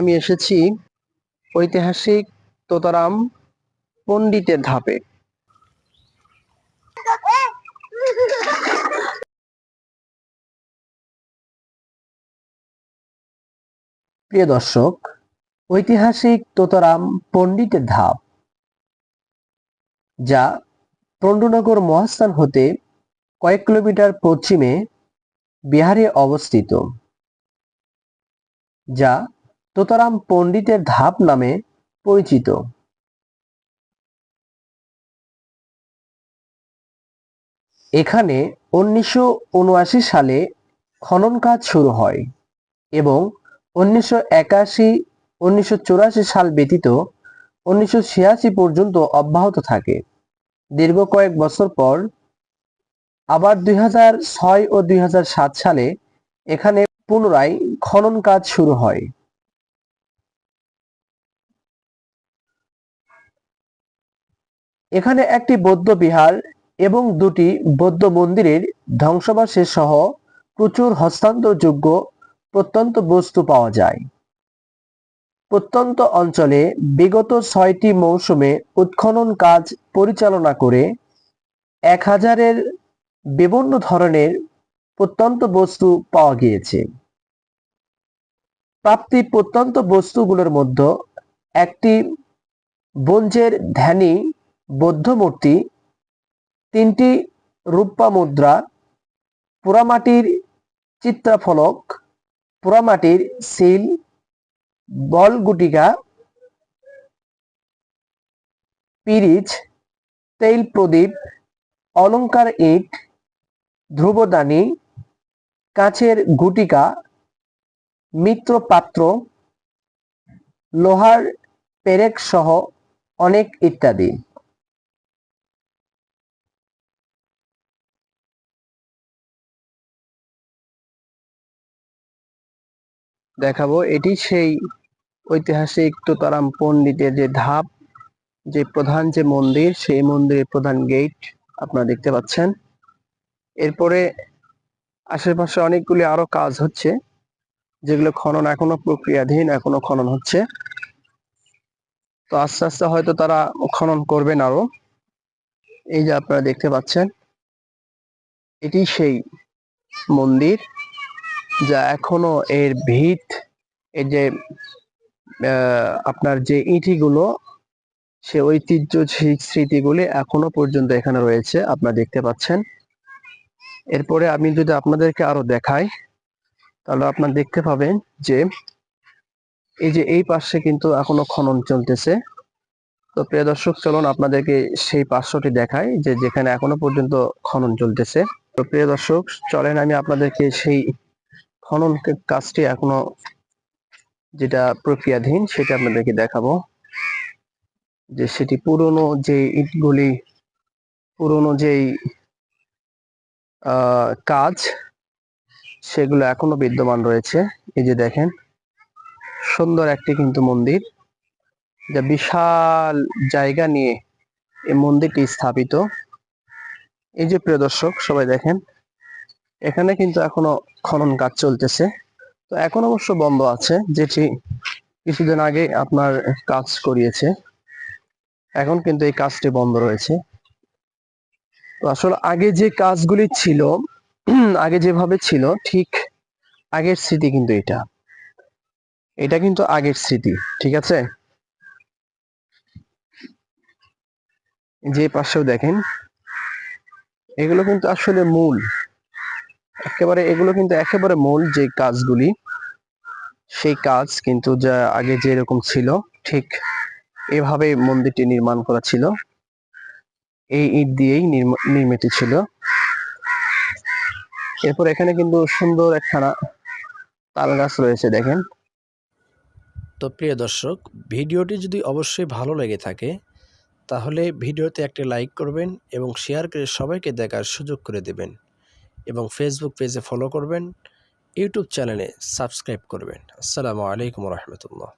আমি এসেছি ঐতিহাসিক তোতারাম পণ্ডিতের ধাপে। প্রিয় দর্শক, ঐতিহাসিক তোতারাম পণ্ডিতের ধাপ, যা পণ্ডনগর মহাস্থান হতে কয়েক কিলোমিটার পশ্চিমে বিহারে অবস্থিত, যা তোতারাম পণ্ডিতের ধাপ নামে পরিচিত। এখানে উনিশশো উনআশি সালে খনন কাজ শুরু হয় এবং উনিশশো একাশি, উনিশশো সাল ব্যতীত উনিশশো ছিয়াশি পর্যন্ত অব্যাহত থাকে। দীর্ঘ কয়েক বছর পর আবার দুই ও দুই সালে এখানে পুনরায় খনন কাজ শুরু হয়। এখানে একটি বৌদ্ধ বিহার এবং দুটি বৌদ্ধ মন্দিরের ধ্বংসাবশেষ সহ প্রচুর হস্তান্তরযোগ্য প্রত্যন্ত বস্তু পাওয়া যায়। প্রত্যন্ত অঞ্চলে বিগত ছয়টি মৌসুমে উৎখনন কাজ পরিচালনা করে এক হাজারের বিভিন্ন ধরনের প্রত্যন্ত বস্তু পাওয়া গিয়েছে। প্রাপ্তি প্রত্যন্ত বস্তুগুলোর মধ্যে একটি ব্রোঞ্জের ধ্যানী বৌদ্ধ মূর্তি তিনটি রূপা মুদ্রা পোড়ামাটির চিত্রাফলক পোড়ামাটির সিল বল গুটিকা পিরিচ তেল প্রদীপ অলংকার ইট, ধ্রুবদানি, কাঁচের গুটিকা মিত্র পাত্র লোহার পেরেক সহ অনেক ইত্যাদি। দেখাবো। এটি সেই ঐতিহাসিক তোতারাম পণ্ডিতের যে ধাপ, যে প্রধান যে মন্দির, সেই মন্দিরের প্রধান গেট আপনারা দেখতে পাচ্ছেন। এরপরে আশেপাশে অনেকগুলি আরও কাজ হচ্ছে, যেগুলো খনন এখনও প্রক্রিয়াধীন, এখনও খনন হচ্ছে। তো আস্তে আস্তে হয়তো তারা খনন করবেন আরও। এই যে আপনারা দেখতে পাচ্ছেন, এটি সেই মন্দির। যা এখনও এর ভিত, এই যে আপনার যে ইটিগুলো, সে ঐতিহ্য স্মৃতিগুলি এখনও পর্যন্ত এখানে রয়েছে, আপনারা দেখতে পাচ্ছেন। এরপরে আমি যদি আপনাদেরকে আরও দেখাই, তাহলে আপনারা দেখতে পাবেন যে, এই যে এই পাশে কিন্তু এখনও খনন চলতেছে। তো প্রিয় দর্শক, চলুন আপনাদেরকে সেই পার্শ্বটি দেখাই, যে যেখানে এখনও পর্যন্ত খনন চলতেছে। তো প্রিয় দর্শক, চলেন আমি আপনাদেরকে সেই খনন কাজটি এখনও যেটা প্রক্রিয়াধীন সেটা আপনাদেরকে দেখাবো। যে সেটি পুরনো যে ইটগুলি, পুরনো যেই কাজ, সেগুলো এখনও বিদ্যমান রয়েছে। এই যে দেখেন, সুন্দর একটি কিন্তু মন্দির, যা বিশাল জায়গা নিয়ে এই মন্দিরটি স্থাপিত। এই যে প্রিয় দর্শক, সবাই দেখেন এখানে কিন্তু এখনও খনন কাজ চলতেছে। তো এখন অবশ্য বন্ধ আছে, যেটি কিছুদিন আগে আপনার কাজ করিয়েছে। এখন কিন্তু এই কাজটি বন্ধ রয়েছে। তো আসলে আগে যে কাজগুলি ছিল, আগে যেভাবে ছিল, ঠিক আগের স্মৃতি কিন্তু এটা। এটা কিন্তু আগের স্মৃতি, ঠিক আছে? যে পাশেও দেখেন, এগুলো কিন্তু আসলে মূল। একেবারে এগুলো কিন্তু একেবারে মূল যে কাজগুলি, সেই কাজ কিন্তু যা আগে যেরকম ছিল, ঠিক এভাবে মন্দিরটি নির্মাণ করা ছিল। এই ইট দিয়েই নির্মিত ছিল। এরপর এখানে কিন্তু সুন্দর একখানা তাল গাছ রয়েছে, দেখেন। তো প্রিয় দর্শক, ভিডিওটি যদি অবশ্যই ভালো লেগে থাকে, তাহলে ভিডিওতে একটি লাইক করবেন এবং শেয়ার করে সবাইকে দেখার সুযোগ করে দেবেন। এবং ফেসবুক পেজে ফলো করবেন ইউটিউব চ্যানেলে সাবস্ক্রাইব করবেন। আসসালামু আলাইকুম রহমতুল্লাহ।